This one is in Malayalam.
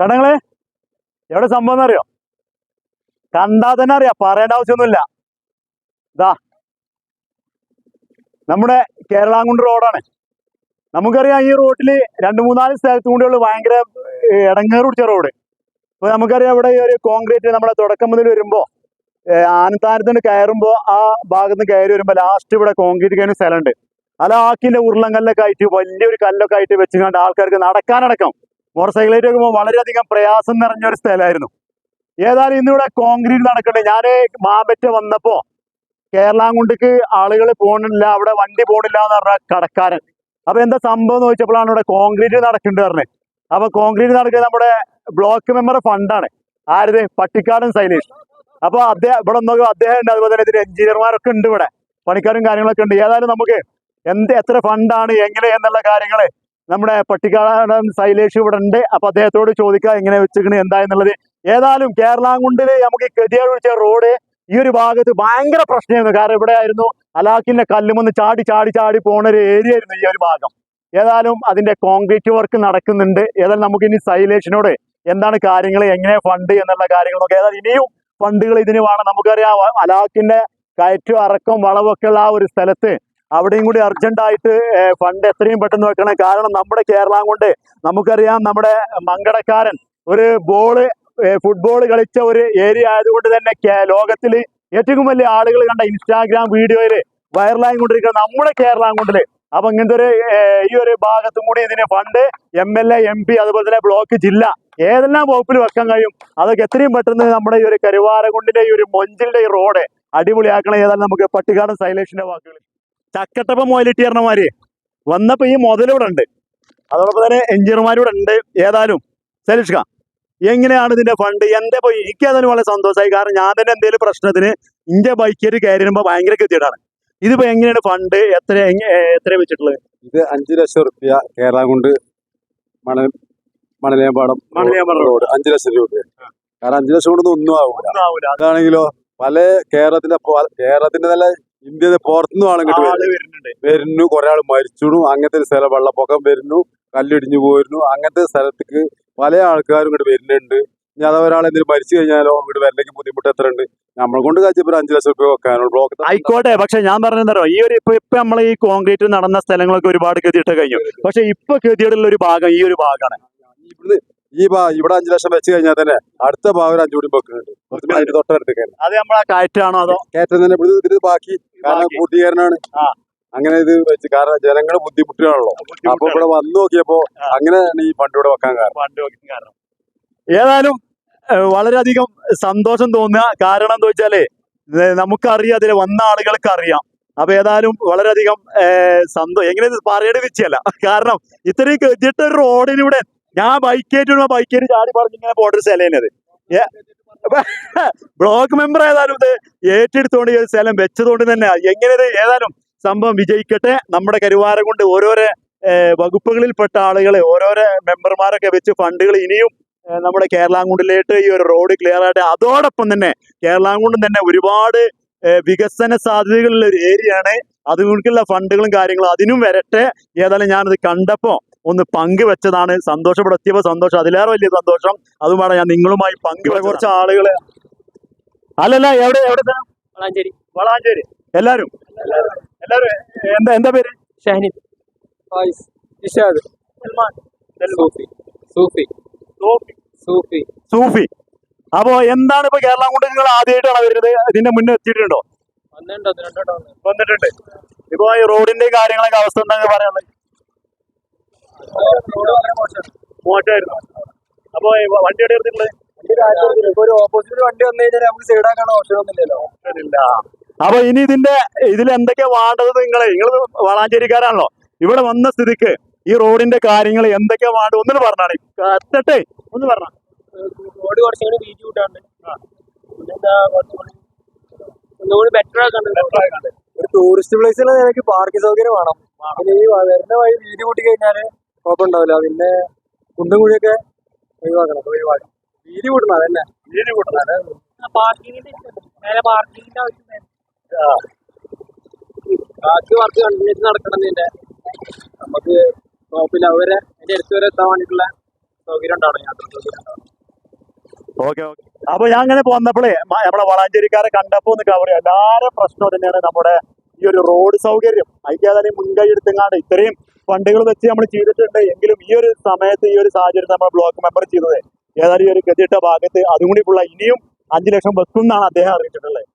കടങ്ങളെ? എവിടെ സംഭവം അറിയോ കണ്ടാ തന്നെ അറിയാം. പറയേണ്ട ആവശ്യമൊന്നുമില്ല. ഇതാ നമ്മുടെ കേരളാങ്കുണ്ട് റോഡാണ്. നമുക്കറിയാം ഈ റോഡിൽ രണ്ട് മൂന്നാൽ സ്ഥലത്തും കൂടിയുള്ള ഭയങ്കര ഇടങ്ങേർ പിടിച്ച റോഡ്. ഇപ്പൊ നമുക്കറിയാം ഇവിടെ ഈ ഒരു കോൺക്രീറ്റ് നമ്മുടെ തുടക്കം മുതൽ വരുമ്പോ ആനത്താനത്തിന് കയറുമ്പോ ആ ഭാഗത്ത് നിന്ന് കയറി വരുമ്പോ ലാസ്റ്റ് ഇവിടെ കോൺക്രീറ്റ് കഴിഞ്ഞ സ്ഥലമുണ്ട്. അല്ല ആക്കിന്റെ ഉരുളങ്കല്ലൊക്കെ ആയിട്ട് വലിയൊരു കല്ലൊക്കെ ആയിട്ട് വെച്ചുകൊണ്ട് ആൾക്കാർക്ക് നടക്കാനടക്കം. മോട്ടോർ സൈക്കിളായിട്ട് നോക്കുമ്പോൾ വളരെയധികം പ്രയാസം നിറഞ്ഞ ഒരു സ്ഥലമായിരുന്നു. ഏതായാലും ഇന്നിവിടെ കോൺക്രീറ്റ് നടക്കണ്ടേ ഞാൻ മാമ്പറ്റ വന്നപ്പോൾ കേരളാങ്കുണ്ടിക്ക് ആളുകൾ പോകണില്ല അവിടെ വണ്ടി പോണില്ല എന്ന് പറഞ്ഞ കടക്കാരൻ. അപ്പൊ എന്താ സംഭവം എന്ന് ചോദിച്ചപ്പോഴാണ് ഇവിടെ കോൺക്രീറ്റ് നടക്കുന്നുണ്ട് പറഞ്ഞത് അപ്പൊ കോൺക്രീറ്റ് നടക്കുന്നത് നമ്മുടെ ബ്ലോക്ക് മെമ്പർ ഫണ്ടാണ് ആരത്? പട്ടിക്കാടൻ സൈലേഷ്. അപ്പൊ അദ്ദേഹം ഇവിടെ നോക്കുക അദ്ദേഹം ഉണ്ട്. അതുപോലെ തന്നെ ഇതിന് എഞ്ചിനീയർമാരൊക്കെ ഉണ്ട് ഇവിടെ. പണിക്കാരും കാര്യങ്ങളൊക്കെ ഉണ്ട്. ഏതായാലും നമുക്ക് എന്ത് എത്ര ഫണ്ടാണ് എങ്ങനെ എന്നുള്ള കാര്യങ്ങൾ നമ്മുടെ പട്ടിക്കാടൻ സൈലേഷ് ഇവിടെ ഉണ്ട്. അപ്പൊ അദ്ദേഹത്തോട് ചോദിക്കുക എങ്ങനെ വെച്ചിരിക്കണേ എന്താ എന്നുള്ളത് ഏതായാലും കേരളാങ്കുണ്ടിൽ നമുക്ക് ഗതിയാട് വിളിച്ച റോഡ് ഈ ഒരു ഭാഗത്ത് ഭയങ്കര പ്രശ്നമായിരുന്നു. കാരണം ഇവിടെ ആയിരുന്നു അലാഖിന്റെ കല്ലുമൊന്ന് ചാടി ചാടി ചാടി പോണ ഒരു ഏരിയ ആയിരുന്നു ഈ ഒരു ഭാഗം. ഏതായാലും അതിന്റെ കോൺക്രീറ്റ് വർക്ക് നടക്കുന്നുണ്ട്. ഏതായാലും നമുക്ക് ഇനി സൈലേഷനോട് എന്താണ് കാര്യങ്ങൾ എങ്ങനെ ഫണ്ട് എന്നുള്ള കാര്യങ്ങളൊക്കെ ഏതായാലും ഇനിയും ഫണ്ടുകൾ ഇതിന് വേണം. നമുക്കറിയാം അലാഖിന്റെ കയറ്റും അറക്കം വളവൊക്കെ ഉള്ള ആ ഒരു സ്ഥലത്ത് അവിടെയും കൂടി അർജന്റായിട്ട് ഫണ്ട് എത്രയും പെട്ടെന്ന് വെക്കണം. കാരണം നമ്മുടെ കേരളം കൊണ്ട് നമുക്കറിയാം നമ്മുടെ മങ്കടക്കാരൻ ഒരു ബോൾ ഫുട്ബോൾ കളിച്ച ഒരു ഏരിയ ആയതുകൊണ്ട് തന്നെ ലോകത്തിൽ ഏറ്റവും വലിയ ആളുകൾ കണ്ട ഇൻസ്റ്റാഗ്രാം വീഡിയോയിൽ വൈറലായി കൊണ്ടിരിക്കുന്നത് നമ്മുടെ കേരളം കൊണ്ടിൽ. അപ്പൊ ഇങ്ങനത്തെ ഒരു ഈ ഒരു ഭാഗത്തും കൂടി ഇതിന് fund M L A M P അതുപോലെ തന്നെ ബ്ലോക്ക് ജില്ല ഏതെല്ലാം വകുപ്പിൽ വെക്കാൻ കഴിയും? അതൊക്കെ എത്രയും പെട്ടെന്ന് നമ്മുടെ ഈ ഒരു കരുവാരകുണ്ടിന്റെ ഈ ഒരു മൊഞ്ചിന്റെ ഈ റോഡ് അടിപൊളിയാക്കണം ഏതായാലും നമുക്ക് പട്ടിക്കാടൻ സൈലേഷിന്റെ വാക്കുകൾ ചക്കട്ടപ്പ പറഞ്ഞമാര് വന്നപ്പോ ഈ മുതലിവിടെ ഉണ്ട്. അതോടൊപ്പം തന്നെ എഞ്ചിനീയർമാർ ഇവിടെ ഉണ്ട്. ഏതായാലും സലിഷ്ക എങ്ങനെയാണ് ഇതിന്റെ ഫണ്ട് എന്റെ പോയി എനിക്ക് അതിന് വളരെ സന്തോഷമായി. കാരണം ഞാൻ തന്നെ എന്തെങ്കിലും പ്രശ്നത്തിന് ഇന്റെ ബൈക്കേറ്റ് കയറി വരുമ്പോ ഭയങ്കര കൃത്യമാണ് ഇതിപ്പോ എങ്ങനെയാണ് ഫണ്ട് എത്ര എത്ര വെച്ചിട്ടുള്ളത്? ഇത് അഞ്ചു ലക്ഷം റുപ്യ കേരള കൊണ്ട് മണൽ മണലേമ്പാടം മണലേമ്പാടം റോഡ്. അഞ്ചു ലക്ഷം രൂപ കാരണം അഞ്ചു ലക്ഷം കൊണ്ടൊന്നും ഒന്നും ആവില്ല. അതാണെങ്കിലോ പല കേരളത്തിന്റെ കേരളത്തിന്റെ നല്ല ഇന്ത്യയുടെ പുറത്തുനിന്നും ആളും കിട്ടും വരുന്നുണ്ട്. വരുന്നു കുറെ ആൾ മരിച്ചു അങ്ങനത്തെ ഒരു സ്ഥലം വെള്ളപ്പൊക്കം വരുന്നു കല്ലിടിഞ്ഞു പോയിരുന്നു അങ്ങനത്തെ സ്ഥലത്തേക്ക് പല ആൾക്കാരും ഇങ്ങോട്ട് വരുന്നുണ്ട്. ഇനി അഥവാ ഒരാൾ എന്തെങ്കിലും മരിച്ചു കഴിഞ്ഞാലോ ഇങ്ങോട്ട് വരണമെങ്കിൽ ബുദ്ധിമുട്ട് എത്ര ഉണ്ട് നമ്മളെ കൊണ്ട് കാച്ചപ്പോ അഞ്ചു ലക്ഷം രൂപ വെക്കാനുള്ള ബ്ലോക്ക് ആയിക്കോട്ടെ പക്ഷെ ഞാൻ പറഞ്ഞോ ഈ ഒരു ഇപ്പൊ ഇപ്പൊ നമ്മൾ ഈ കോൺക്രീറ്റ് നടന്ന സ്ഥലങ്ങളൊക്കെ ഒരുപാട് ഗതിയിട്ട് കഴിഞ്ഞു. പക്ഷെ ഇപ്പൊ ഗതിയുള്ള ഒരു ഭാഗം ഈ ഒരു ഭാഗമാണ്. ഈ ഇവിടെ അഞ്ചു ലക്ഷം വെച്ച് കഴിഞ്ഞാൽ തന്നെ അടുത്ത ഭാഗം ഒരു അഞ്ചു കൂടി വെക്കുന്നുണ്ട്. അതിന്റെ തന്നെ. അത് നമ്മളെ കയറ്റാണോ അതോ? കയറ്റം തന്നെ ബാക്കി. കാരണം കൂട്ടുകാരനാണ്. അങ്ങനെ ഇത് വെച്ച് കാരണം ജനങ്ങൾ ബുദ്ധിമുട്ടുകളാണല്ലോ. അപ്പൊ ഇവിടെ വന്നു നോക്കിയപ്പോ അങ്ങനെ അങ്ങനെയാണ് ഈ ഫണ്ട് ഇവിടെ വെക്കാൻ കാരണം. ഏതായാലും വളരെയധികം സന്തോഷം തോന്നുക. കാരണം എന്താ വെച്ചാൽ നമുക്കറിയാം അതിൽ വന്ന ആളുകൾക്ക് അറിയാം അപ്പൊ ഏതായാലും വളരെയധികം സന്തോഷം എങ്ങനെ പറയേണ്ട വിച്ചല്ല. കാരണം ഇത്രയും ഒരു റോഡിലൂടെ ഞാൻ ബൈക്കേറ്റ് ബൈക്കേറ്റ് ചാടി പറഞ്ഞു ഇങ്ങനെ പോകേണ്ട ഒരു സ്ഥലം ബ്ലോക്ക് മെമ്പർ ഏതായാലും ഇത് ഏറ്റെടുത്തോണ്ട് ഈ സ്ഥലം വെച്ചതുകൊണ്ട് തന്നെ എങ്ങനെയത് ഏതായാലും സംഭവം വിജയിക്കട്ടെ. നമ്മുടെ കരുവാരം കൊണ്ട് ഓരോരോ വകുപ്പുകളിൽ വകുപ്പുകളിൽപ്പെട്ട ആളുകളെ ഓരോരോ മെമ്പർമാരൊക്കെ വെച്ച് ഫണ്ടുകൾ ഇനിയും നമ്മുടെ കേരളാങ്കുണ്ടിലേക്ക് ഈ ഒരു റോഡ് ക്ലിയർ ആയിട്ട് അതോടൊപ്പം തന്നെ കേരളാങ്കുണ്ടും തന്നെ ഒരുപാട് വികസന സാധ്യതകളുള്ള ഒരു ഏരിയയാണ് അതുകൊണ്ടുള്ള ഫണ്ടുകളും കാര്യങ്ങളും അതിനും വരട്ടെ. ഏതായാലും ഞാനത് കണ്ടപ്പോ ഒന്ന് പങ്കുവെച്ചതാണ്. സന്തോഷപ്പെടുത്തിയപ്പോ സന്തോഷം. അതിലേറെ വലിയ സന്തോഷം. അതുമാണ് ഞാൻ നിങ്ങളുമായി പങ്കുവെച്ച കുറച്ച് ആളുകളെ അല്ലല്ല എവിടെ എവിടെ വളാഞ്ചേരി. വളാഞ്ചേരി. എല്ലാരും എല്ലാരും എന്താ എന്താ പേര്? ഷഹനിദ്. ഫായിസ് ഇഷാദ്. സൽമാൻ. സൂഫി. സൂഫി. സൂഫി. സൂഫി. അപ്പോ എന്താണ് ഇപ്പൊ കേരളം കൊണ്ട് നിങ്ങൾ ആദ്യമായിട്ടാണ് വരുന്നത്? ഇതിന്റെ മുന്നേ എത്തിയിട്ടുണ്ടോ? വന്നിട്ടുണ്ട് ഇപ്പൊ ഈ റോഡിന്റെ കാര്യങ്ങളൊക്കെ അവസ്ഥ എന്താ പറയാനുള്ളത് മോശമായിരുന്നു അപ്പൊ വണ്ടി എവിടെ എടുത്തിട്ടുള്ളത്? ഒരു ഓപ്പോസിറ്റ് വണ്ടി വന്നു കഴിഞ്ഞാൽ നമുക്ക് സൈഡാക്കാൻ അപ്പൊ ഇനി ഇതിന്റെ ഇതിൽ എന്തൊക്കെയാ വേണ്ടത് നിങ്ങൾ? നിങ്ങൾ വളാഞ്ചേരിക്കാരാണല്ലോ. ഇവിടെ വന്ന സ്ഥിതിക്ക് ഈ റോഡിന്റെ കാര്യങ്ങൾ എന്തൊക്കെയാ വേണ്ടത് ഒന്നിന് പറഞ്ഞാണ് എത്തട്ടെ ഒന്ന് പറഞ്ഞ റോഡ് കുറച്ചുകൂടി വീതി കൂട്ടാണ്ട്. പിന്നെന്താ കുറച്ചുകൂടി ഒന്നുകൂടി ബെറ്റർ ആക്കാണ്ട്. ഒരു ടൂറിസ്റ്റ് പ്ലേസിൽ നിനക്ക് പാർക്കിംഗ് സൗകര്യം വേണം. പിന്നെ ഈ വരുന്ന വഴി വീതി കൂട്ടി കഴിഞ്ഞാൽ കുഴപ്പമുണ്ടാവില്ല പിന്നെ കുണ്ടും കുഴിയൊക്കെ ഒഴിവാക്കണം ഒഴിവാക്കണം വീതി കൂട്ടണം അതന്നെ വീതി കൂട്ടണം അതെ പാർക്കിങ്ങിന്റെ ആവശ്യം ബാക്കി വർക്ക് കണ്ടിന്യൂസ് നടക്കണം നിന്റെ നമുക്ക് നോക്കില്ല അവരെ എന്റെ അടുത്ത് വരെ എത്താൻ വേണ്ടിയിട്ടുള്ള സൗകര്യം ഉണ്ടാവണം യാത്ര സൗകര്യം ഉണ്ടാവണം. Okay okay. അപ്പൊ ഞാൻ അങ്ങനെ പോന്നപ്പോഴേ നമ്മളെ വളാഞ്ചേരിക്കാരെ കണ്ടപ്പോ ഒന്ന് കവർ എല്ലാവരും പ്രശ്നം തന്നെയാണ് നമ്മുടെ ഈ ഒരു റോഡ് സൗകര്യം അതിന്റെ മുൻകൈ എടുത്തെങ്ങാണ്ട് ഇത്രയും ഫണ്ടുകൾ വെച്ച് നമ്മൾ ചെയ്തിട്ടുണ്ട്. എങ്കിലും ഈ ഒരു സമയത്ത് ഈ ഒരു സാഹചര്യം നമ്മൾ ബ്ലോക്ക് മെമ്പർ ചെയ്തത് ഏതായാലും ഈ ഒരു ഗതിയിട്ട ഭാഗത്ത് അതും കൂടി ഇനിയും അഞ്ചു ലക്ഷം വെക്കും എന്നാണ് അദ്ദേഹം അറിയിച്ചിട്ടുള്ളത്.